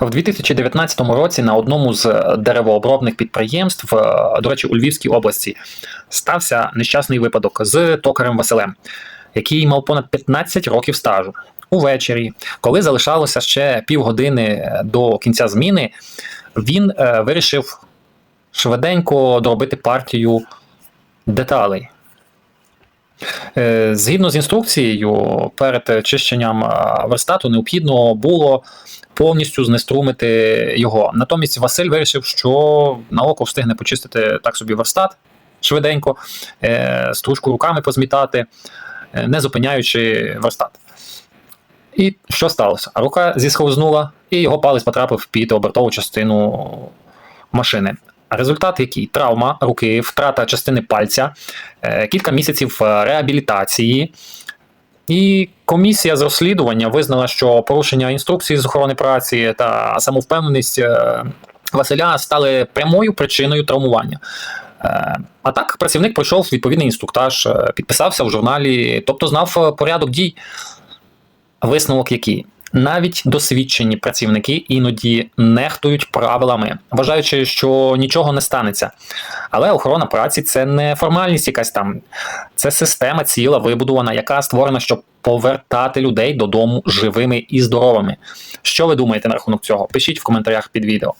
В 2019 році на одному з деревообробних підприємств, е, до речі, у Львівській області, стався нещасний випадок з токарем Василем, який мав понад 15 років стажу. Увечері, коли залишалося ще півгодини до кінця зміни, він е, вирішив швиденько доробити партію деталей. Е, Згідно з інструкцією, перед чищенням е, верстату необхідно було повністю знеструмити його. Натомість Василь вирішив, що на око встигне почистити так собі верстат швиденько, е, стружку руками позмітати, не зупиняючи верстат. І що сталося? Рука зісховзнула, і його палець потрапив під обертову частину машини. Результат який? Травма руки, втрата частини пальця, е, кілька місяців е, реабілітації. І комісія з розслідування визнала, що порушення інструкції з охорони праці та самовпевненість е, Василя стали прямою причиною травмування. А так, працівник пройшов відповідний інструктаж, підписався в журналі, тобто знав порядок дій. Висновок який? Навіть досвідчені працівники іноді нехтують правилами, вважаючи, що нічого не станеться. Але охорона праці це не формальність якась там, це система ціла вибудована, яка створена, щоб повертати людей додому живими і здоровими. Що ви думаєте на рахунок цього? Пишіть в коментарях під відео.